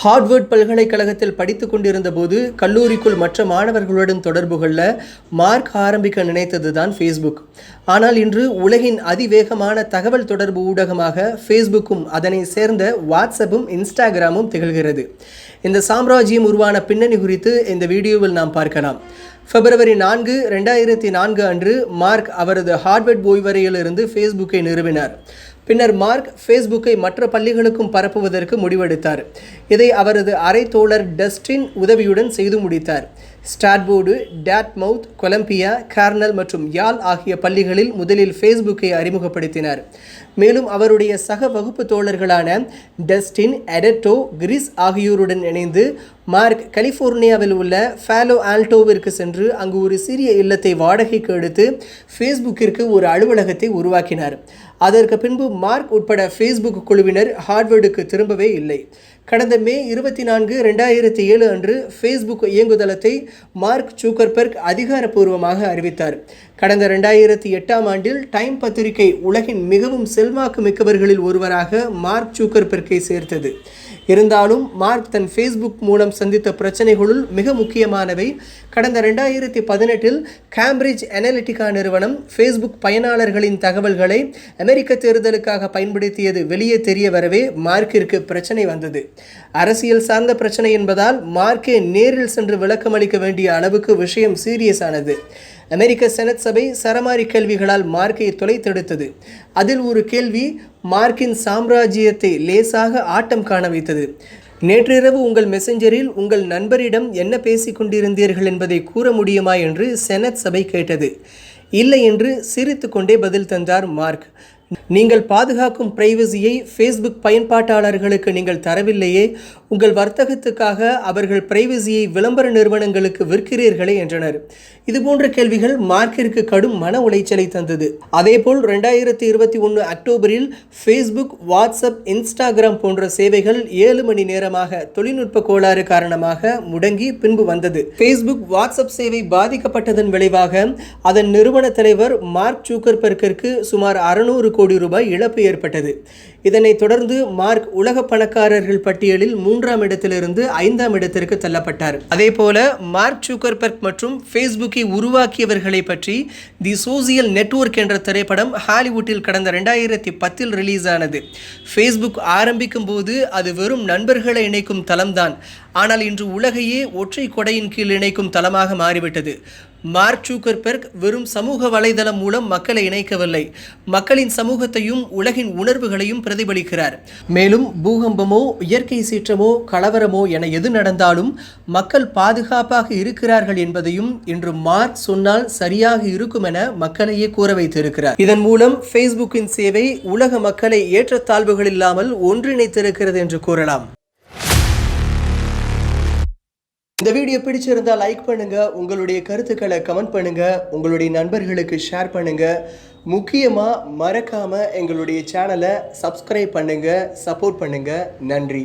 Harvard பல்கலைக்கழகத்தில் படித்துக் கொண்டிருந்த போது கல்லூரிக்குள் மற்ற மாணவர்களுடன் தொடர்பு கொள்ள மார்க் ஆரம்பிக்க நினைத்தது தான் ஃபேஸ்புக் ஆனால் இன்று உலகின் அதிவேகமான தகவல் தொடர்பு ஊடகமாக ஃபேஸ்புக்கும் அதனை சேர்ந்த வாட்ஸ்அப்பும் இன்ஸ்டாகிராமும் திகழ்கிறது. இந்த சாம்ராஜ்யம் உருவான பின்னணி குறித்து இந்த வீடியோவில் நாம் பார்க்கலாம். பிப்ரவரி நான்கு ரெண்டாயிரத்தி நான்கு அன்று மார்க் அவரது ஹார்வர்ட் ஓய்வறையிலிருந்து ஃபேஸ்புக்கை நிறுவினார். பின்னர் மார்க் ஃபேஸ்புக்கை மற்ற பள்ளிகளுக்கும் பரப்புவதற்கு முடிவெடுத்தார். இதை அவரது அரை தோழர் டஸ்டின் உதவியுடன் செய்து முடித்தார். ஸ்டாட்போர்டு டேட்மவுத் கொலம்பியா கார்னல் மற்றும் யாழ் ஆகிய பள்ளிகளில் முதலில் ஃபேஸ்புக்கை அறிமுகப்படுத்தினார். மேலும் அவருடைய சக வகுப்பு தோழர்களான டஸ்டின் எடட்டோ கிரிஸ் ஆகியோருடன் இணைந்து மார்க் கலிஃபோர்னியாவில் உள்ள ஃபேலோ ஆல்டோவிற்கு சென்று அங்கு ஒரு சிறிய இல்லத்தை வாடகைக்கு எடுத்து ஃபேஸ்புக்கிற்கு ஒரு அலுவலகத்தை உருவாக்கினார். அதற்கு பின்பு மார்க் உட்பட ஃபேஸ்புக் குழுவினர் ஹார்வர்டுக்கு திரும்பவே இல்லை. கடந்த மே இருபத்தி நான்கு ரெண்டாயிரத்தி ஏழு அன்று ஃபேஸ்புக் இயங்குதளத்தை மார்க் சூக்கர்பர்க் அதிகாரப்பூர்வமாக அறிவித்தார். கடந்த ரெண்டாயிரத்தி எட்டாம் ஆண்டில் டைம் பத்திரிகை உலகின் மிகவும் செல்வாக்கு மிக்கவர்களில் ஒருவராக மார்க் சூக்கர்பெர்க்கை சேர்த்தது. இருந்தாலும் மார்க் தன் ஃபேஸ்புக் மூலம் சந்தித்த பிரச்சனைகளுள் மிக முக்கியமானவை கடந்த ரெண்டாயிரத்தி பதினெட்டில் கேம்பிரிட்ஜ் அனலிட்டிகா நிறுவனம் ஃபேஸ்புக் பயனாளர்களின் தகவல்களை அமெரிக்க தேர்தலுக்காக பயன்படுத்தியது வெளியே தெரிய வரவே மார்க்கிற்கு பிரச்சனை வந்தது. அரசியல் சார்ந்த பிரச்சனை என்பதால் மார்க்கே நேரில் சென்று விளக்கமளிக்க வேண்டிய அளவுக்கு விஷயம் சீரியஸ் ஆனது அமெரிக்க செனட் சபை சரமாரி கேள்விகளால் மார்க்கை தொலைத்தெடுத்தது. அதில் ஒரு கேள்வி மார்க்கின் சாம்ராஜ்யத்தை லேசாக ஆட்டம் காண வைத்தது. நேற்றிரவு உங்கள் மெசஞ்சரில் உங்கள் நண்பரிடம் என்ன பேசிக் கொண்டிருந்தீர்கள் என்பதை கூற முடியுமா என்று செனட் சபை கேட்டது. இல்லை என்று சிரித்துக்கொண்டே பதில் தந்தார் மார்க். நீங்கள் பாதுகாக்கும் பிரைவசியை ஃபேஸ்புக் பயன்பாட்டாளர்களுக்கு நீங்கள் தரவில்லையே உங்கள் வர்த்தகத்துக்காக அவர்கள் பிரைவசியை விளம்பர நிறுவனங்களுக்கு விற்கிறீர்களே என்றனர். இதுபோன்ற கேள்விகள் மார்க்கிற்கு கடும் மன உளைச்சலை தந்தது. அதேபோல் ரெண்டாயிரத்தி இருபத்தி ஒன்று அக்டோபரில் ஃபேஸ்புக் வாட்ஸ்அப் இன்ஸ்டாகிராம் போன்ற சேவைகள் ஏழு மணி நேரமாக தொழில்நுட்ப கோளாறு காரணமாக முடங்கி பின்பு வந்தது. ஃபேஸ்புக் வாட்ஸ்அப் சேவை பாதிக்கப்பட்டதன் விளைவாக அதன் நிறுவன தலைவர் மார்க் சூக்கர்பர்க்கிற்கு சுமார் அறுநூறு கோடி ரூபாய் இழப்பு ஏற்பட்டது. இதனைத் தொடர்ந்து மார்க் உலக பணக்காரர்கள் பட்டியலில் மூன்றாம் இடத்திலிருந்து ஐந்தாம் இடத்திற்கு தள்ளப்பட்டார். அதே போல மார்க் சூக்கர்பர்க் மற்றும் ஃபேஸ்புக்கை உருவாக்கியவர்களை பற்றி தி சோசியல் நெட்வொர்க் என்ற திரைப்படம் ஹாலிவுட்டில் கடந்த ரெண்டாயிரத்தி பத்தில் ரிலீஸ் ஆனது ஃபேஸ்புக் ஆரம்பிக்கும் போது அது வெறும் நண்பர்களை இணைக்கும் தளம்தான். ஆனால் இன்று உலகையே ஒற்றை கொடையின் கீழ் இணைக்கும் தளமாக மாறிவிட்டது. மார்க் சூக்கர்பெர்க் வெறும் சமூக வலைதளம் மூலம் மக்களை இணைக்கவில்லை. மக்களின் சமூகத்தையும் உலகின் உணர்வுகளையும் பிரதிபலிக்கிறார். மேலும் பூகம்பமோ இயற்கை சீற்றமோ கலவரமோ என எது நடந்தாலும் மக்கள் பாதுகாப்பாக இருக்கிறார்கள் என்பதையும் இன்று மார்க் சொன்னால் சரியாக இருக்கும் என மக்களையே கூற வைத்திருக்கிறார். இதன் மூலம் ஃபேஸ்புக்கின் சேவை உலக மக்களை ஏற்றத்தாழ்வுகள் இல்லாமல் ஒன்றிணைத்திருக்கிறது என்று கூறலாம். இந்த வீடியோ பிடிச்சிருந்தா லைக் பண்ணுங்க உங்களுடைய கருத்துக்களை கமெண்ட் பண்ணுங்க உங்களுடைய நண்பர்களுக்கு ஷேர் பண்ணுங்க. முக்கியமாக மறக்காம எங்களுடைய சேனலை சப்ஸ்கிரைப் பண்ணுங்க சப்போர்ட் பண்ணுங்க. நன்றி.